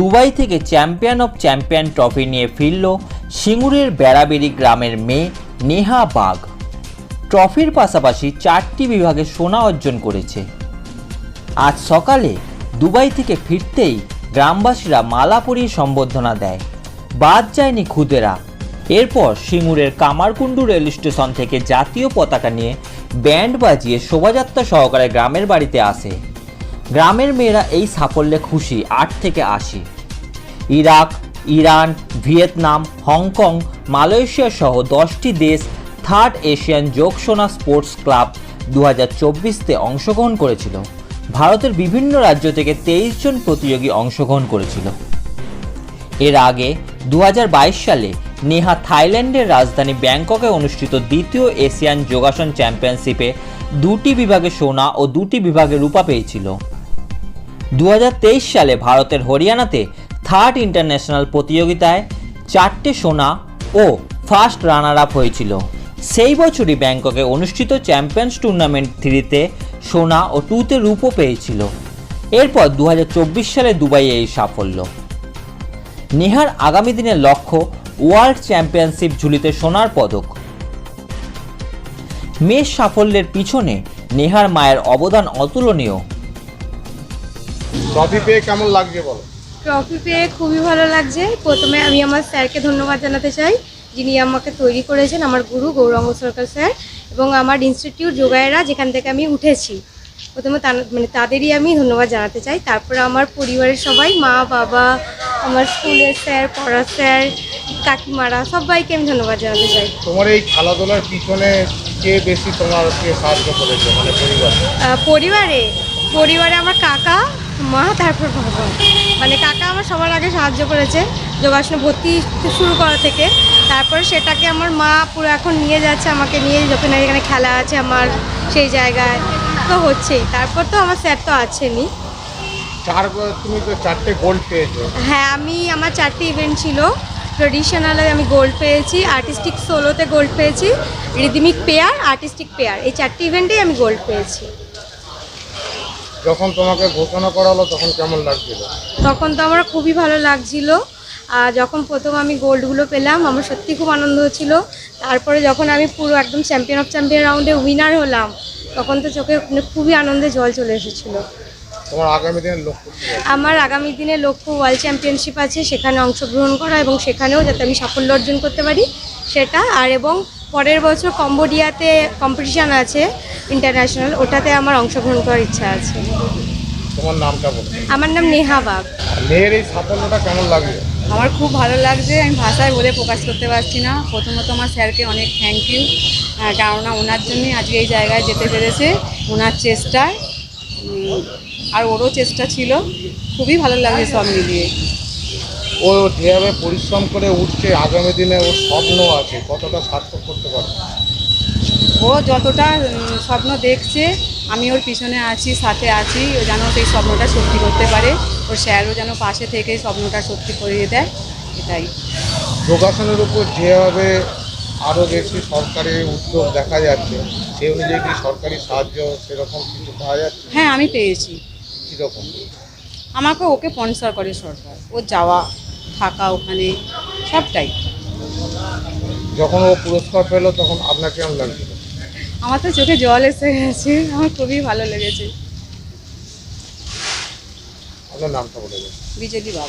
Dubai থেকে champion of champion trophy নিয়ে ফিরল সিঙ্গুরের বেড়াবেড়ি গ্রামের মেয়ে নেহা বাগ ট্রফির পাশাপাশি চারটি বিভাগে সোনা অর্জন করেছে। আজ সকালে দুবাই থেকে ফিরতেই গ্রামবাসীরা মালা পরিয়ে সম্বর্ধনা দেয়। বাদ যায়নি খুদেরা। এরপর সিঙ্গুরের কামারকুণ্ডু রেল স্টেশন থেকে জাতীয় পতাকা নিয়ে ব্যান্ড বাজিয়ে শোভাযাত্রা সহকারে গ্রামের বাড়িতে আসে। গ্রামের মেয়েরা এই সাফল্যে খুশি, আট থেকে আশি। Iraq, Iran, Vietnam, Hong Kong, Malaysia সহ দশটি দেশ থার্ড এশিয়ান যোগসোনা স্পোর্টস ক্লাব দু হাজার চব্বিশতে অংশগ্রহণ করেছিল। ভারতের বিভিন্ন রাজ্য থেকে তেইশ জন প্রতিযোগী অংশগ্রহণ করেছিল। এর আগে দু হাজার বাইশ সালে নেহা থাইল্যান্ডের রাজধানী ব্যাংককে অনুষ্ঠিত দ্বিতীয় এশিয়ান যোগাসন চ্যাম্পিয়নশিপে দুটি বিভাগে সোনা ও দুটি বিভাগে রূপা পেয়েছিল। দু হাজার তেইশ সালে ভারতের হরিয়ানাতে থার্ড ইন্টারন্যাশনাল প্রতিযোগিতায় চারটে সোনা ও ফার্স্ট রানার আপ হয়েছিল। সেই বছরই ব্যাংককে অনুষ্ঠিত চ্যাম্পিয়ন্স টুর্নামেন্ট থ্রিতে সোনা ও টুতে রূপও পেয়েছিল। এরপর দু হাজার চব্বিশ সালে দুবাইয়ে এই সাফল্য। নেহার আগামী দিনের লক্ষ্য ওয়ার্ল্ড চ্যাম্পিয়নশিপ ঝুলিতে সোনার পদক। মেয়ের সাফল্যের পিছনে নেহার মায়ের অবদান অতুলনীয়। ট্রফি পেয়ে কেমন লাগছে বলো? ট্রফি পেয়ে খুবই ভালো লাগছে। প্রথমে আমি আমার স্যারকে ধন্যবাদ জানাতে চাই যিনি আমাকে তৈরি করেছেন আমার গুরু গৌরাঙ্গ সরকার স্যার এবং আমার ইনস্টিটিউট যোগায়েরা যেখান থেকে আমি উঠেছি। প্রথমে মানে তাদেরই আমি ধন্যবাদ জানাতে চাই। তারপর আমার পরিবারের সবাই মা বাবা আমার স্কুলের স্যার পড়া স্যার কাকিমারা সবাইকে আমি ধন্যবাদ জানাতে চাই। তোমার এই খেলাধুলার পিছনে কে বেশি তোমাকে সাহায্য করেছে মানে পরিবার? পরিবারে? পরিবারে আমার কাকা মা তারপর বাবা। মানে কাকা আমার সবার আগে সাহায্য করেছে যোগাসনে ভর্তি শুরু করা থেকে। তারপরে সেটাকে আমার মা পুরো এখন নিয়ে যাচ্ছে আমাকে নিয়ে যত না এখানে খেলা আছে আমার সেই জায়গায়। তো হচ্ছেই। তারপর তো আমার স্যার তো আছেনই। চার তুমি তো চারটে গোল্ড পেয়েছ। হ্যাঁ আমি আমার চারটি ইভেন্ট ছিল। ট্রেডিশনালে আমি গোল্ড পেয়েছি আর্টিস্টিক সোলোতে গোল্ড পেয়েছি রিদমিক পেয়ার আর্টিস্টিক পেয়ার এই চারটি ইভেন্টেই আমি গোল্ড পেয়েছি। যখন তোমাকে ঘোষণা করা হলো তখন কেমন লাগছিল? তখন তো আমার খুবই ভালো লাগছিল। আর যখন প্রথম আমি গোল্ডগুলো পেলাম আমার সত্যি খুব আনন্দ হচ্ছিল। তারপরে যখন আমি পুরো একদম চ্যাম্পিয়ন অফ চ্যাম্পিয়ন রাউন্ডে উইনার হলাম তখন তো চোখে মানে খুবই আনন্দে জল চলে এসেছিল। তোমার আগামী দিনের লক্ষ্য আমার আগামী দিনে লক্ষ্য ওয়ার্ল্ড চ্যাম্পিয়নশিপ আছে সেখানে অংশগ্রহণ করা এবং সেখানেও যাতে আমি সাফল্য অর্জন করতে পারি সেটা। আর এবং পরের বছর কম্বোডিয়াতে কম্পিটিশান আছে ইন্টারন্যাশনাল ওটাতে আমার অংশগ্রহণ করার ইচ্ছা আছে। তোমার নামটা বলো আমার নাম নেহা বাগ। মেয়ের এই সাফল্যটা কেমন লাগছে আমার খুব ভালো লাগছে আমি ভাষায় বলে প্রকাশ করতে পারছি না। প্রথমত আমার স্যারকে অনেক থ্যাংক ইউ কেননা ওনার জন্যই আজকে এই জায়গায় যেতে পেরেছে ওনার চেষ্টায়। আর ওরও চেষ্টা ছিল। খুবই ভালো লাগছে সব মিলিয়ে। ও যেভাবে পরিশ্রম করে উঠছে আগামী দিনে ওর স্বপ্ন আছে কতটা সার্থক করতে পারবে? ও যতটা স্বপ্ন দেখছে আমি ওর পিছনে আছি সাথে আছি ও যেন সেই স্বপ্নটা সত্যি করতে পারে ওর স্যারও যেন পাশে থেকে স্বপ্নটা সত্যি করিয়ে দেয় এটাই। যোগাসনের উপর যেভাবে আরও বেশি সরকারি উদ্যোগ দেখা যাচ্ছে সে অনুযায়ী কি সরকারি সাহায্য সেরকম কিছু পাওয়া যাচ্ছে? হ্যাঁ আমি পেয়েছি। কীরকম? আমাকে ওকে স্পন্সর করে সরকার ও যাওয়া থাকা ওখানে সবটাই। যখন ও পুরস্কার পেল তখন আপনার কেমন লাগছিল আমার তো চোখে জল এসে গেছে আমার খুবই ভালো লেগেছে। আপনার নামটা বলে দেবেন বিজেপি বাবা।